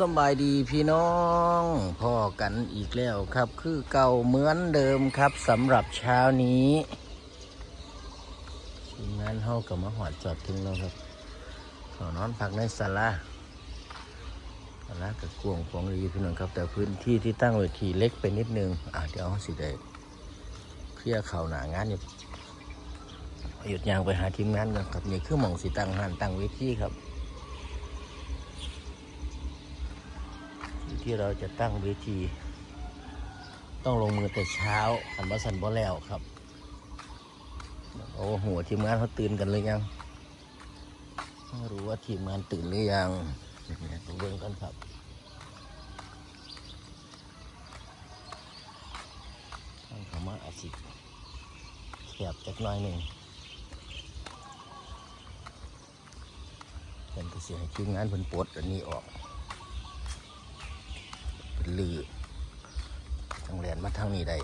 สบายดีพี่น้องพ่อกันอีกแล้วครับ คือเก่าเหมือนเดิมครับสำหรับเช้านี้ทีมงานเฮากับมาหอดจอดถึงแล้วครับขอนอนพักในศาลาศาลากับกวงของรีพี่น้องครับ แต่พื้นที่ที่ตั้งเวทีเล็กไปนิดนึงอะเดี๋ยวเราสิได้เคลียร์เข่าหนางานอยู่หยุดยางไปหาทีมงานกันครับนี่คือหมองสีตั้งหันตั้งเวทีครับ ที่เราจะตั้งเวที ต้องลงมือแต่เช้าขันบัสันบ่แล้วครับโอ้โหทีมงานเขาตื่นกันหรือยังไม่รู้ว่าทีมงานตื่นหรือยังเนี่ยผมเบิ่งกันครับทางเขามาอาศิแคบจักหน้อยหนึ่งเป็นก็เสียให้ทีมงานเพิ่นปลดอันนี้ออก ลือจังเรียนมาทางนี้ได้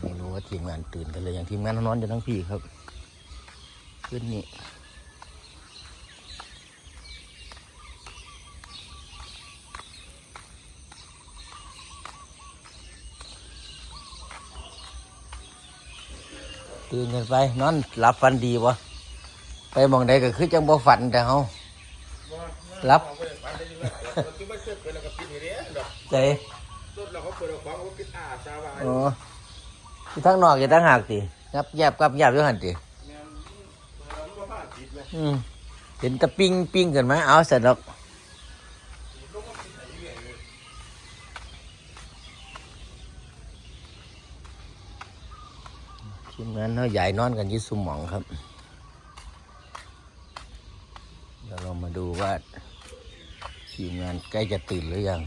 ไม่รู้ว่าทีมงานตื่นกันเลยอย่างทีมงานนอนอยู่ทั้งพี่ครับ ขึ้นนี่ตื่นกันไปนอนหลับฝันดีวะ ไปหมองใดก็คือจังบ่ฝันแต่เฮารับคือไม่เกิดเป็นแล้วก็ปิดอย่างนี้ดอกใจรถเราเขาเปิดของเขาปิดอ่าซาวาอ๋อที่ทั้งนอกอยู่ทั้งหากติงับแยบกับแยบอยู่หันติแม่นเราไม่ว่าปิดเลยอืมเห็นแตะปิ้งปิ้งกันไหมเอาเสร็จแล้วทีมงานเขาใหญ่นอนกันอยี่สุมหมองครับ ว่าทีมงานใกล้จะตื่นหรือยัง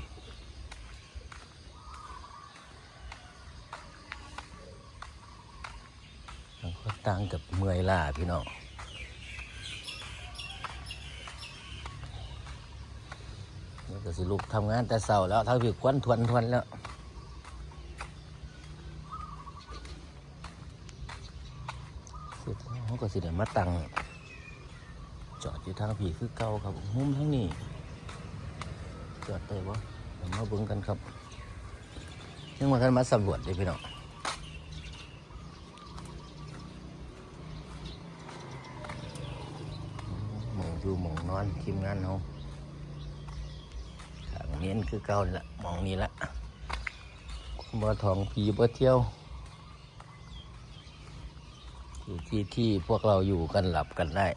ต่างคนต่างกับเมื่อยล้าพี่น้องนี่ก็สิลุกทำงานแต่เสาแล้วทั้งผิวควันทวนทวนแล้วเสร็จแล้วก็สิเดินมาตัง จอดอยู่ทางผีคือเก่าครับมุมทั้งนี้จอดได้ปะเดี๋ยวมาเบิ่งกันครับยังมาทันมาสำรวจเลยพี่น้องมองอยู่หมองนอนทีมงานเขาทางเมียนคือเก่าละมองนี้ละบ่ทองผีบ่เที่ยวอยู่ที่ที่พวกเราอยู่กันหลับกันได้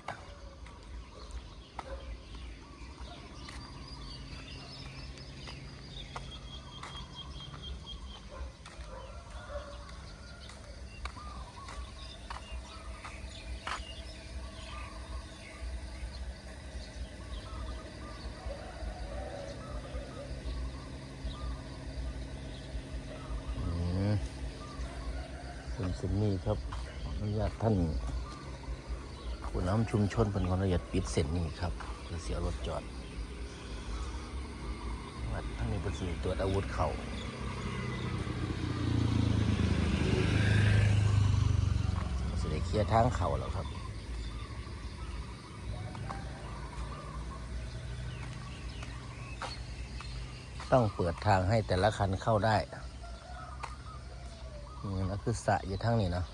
ส้นนี้ครับขออนุญาตท่านผู้นำชุมชนเป็นคนละเอียดปิดเส้นนี้ครับเพื่อเสียรถจอดวัดท่านนี้เป็นสิ่งตรวจอาวุธเข่าสิได้เคลียร์ทางเข่าแล้วครับต้องเปิดทางให้แต่ละคันเข้าได้ นี่นะคือสะอยู่ทั้งนี้เนาะ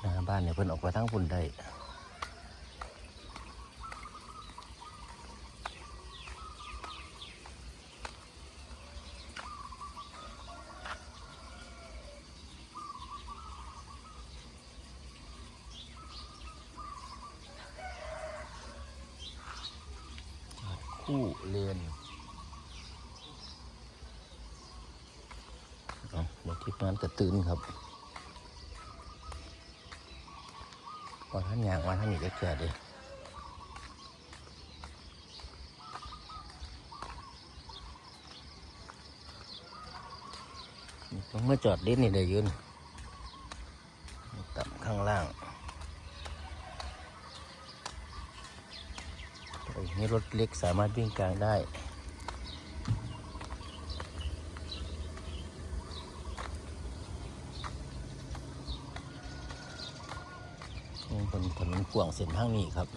หน้าบ้านเนี่ยเพิ่นออกไปทั้งพุ่นได้ คู่เลนเอาเดี๋ยวที่นั้นก็ตื่นครับพอท่านอยากมาท่านอีกจะเกิดเลยต้องมาจอดเล่นนี่ได้ยืนต่ำข้างล่าง นี่รถเล็กสามารถวิ่งกลางได้นี่เป็นถนนกว้างเส้นทางนี้ครับ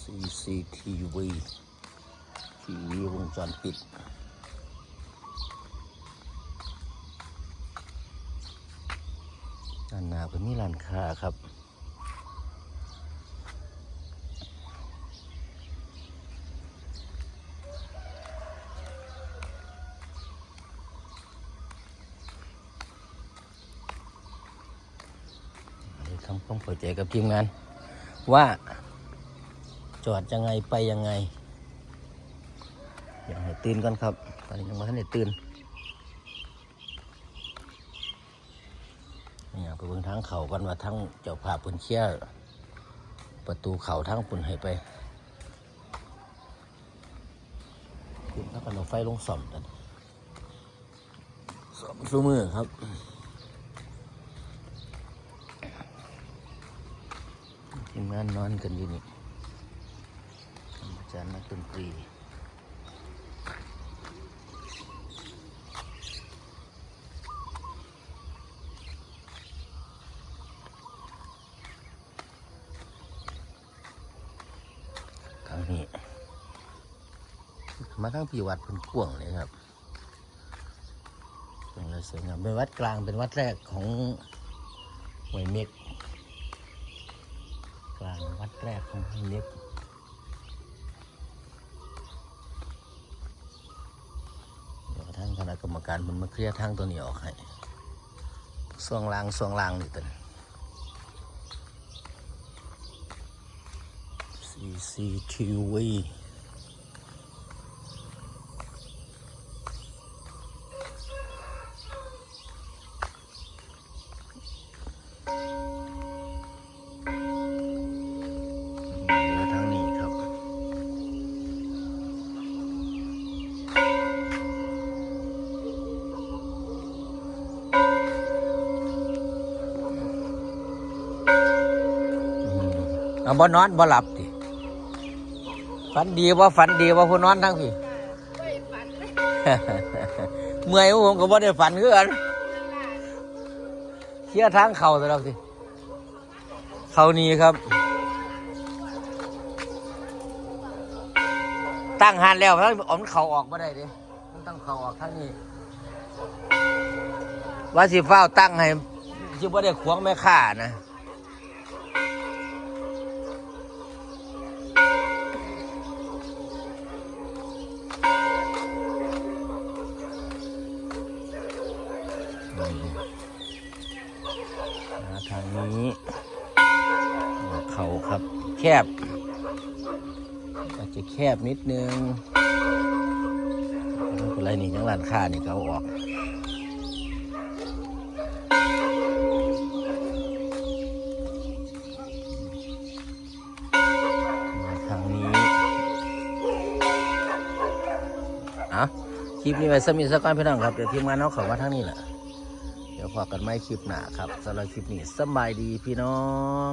CCTV ทีวีวงจรปิดด้านหน้าเป็นมีร้านค้าครับ ทำความเข้าใจกับทีมงาน ว่า จอดยังไงไปยังไงอย่าให้ตื่นกันครับตอนนี้ยังไม่ทันได้ตื่นอยากไปเบิ่งทางเขากันว่าทั้งเจ้าภาพเพิ่นเชี่ยประตูเขาทั้งปุ่นให้ไปคุณถ้ากันเอาไฟลงส่อมกันส่อมสู้มือครับ ทีมงานนอนกันอยู่นี่อาจารย์นักดนตรีทางนี้มาทางพี่วัดเพิ่นกวงเลยครับเป็นอะไรสวยงามเป็นวัดกลางเป็นวัดแรกของหวยเม็ก แรกของเล็กเดี๋ยวทางคณะกรรมการมันมาเคลียร์ทางตัวนี้ออกให้ส่วงล่างส่วงล่างนี่ตัวนี้ CCTV เหลือทางนี้ครับ อืม เอาบ่นอนบ่หลับดิฝันดีว่าฝันดีว่าผู้นอนทั้งพี่เมื่อยผมก็บ่ได้ฝันคือกันเคลียร์ทางเข่าซะแล้วสิเขานี้ครับ ตั้งหันแล้วมันเอามันเขาออกมาได้ดิมันต้องเขาออกทางนี้ว่าสิฟ้าวตั้งให้ที่ว่าได้ขวางแม่ข่านะางนี้เขาครับ แคบ อาจจะแคบนิดนึงไม่เป็นไรนี่ยังร้านค้านี่เขาออกทางนี้อะคลิปนี้ไว้สมีสักก่อนพี่น้องครับ เดี๋ยวทีมงานเอาเขามาทางนี้แหละ พอกันไม่คลิปหนาครับสำหรับคลิปนี้สบายดีพี่น้อง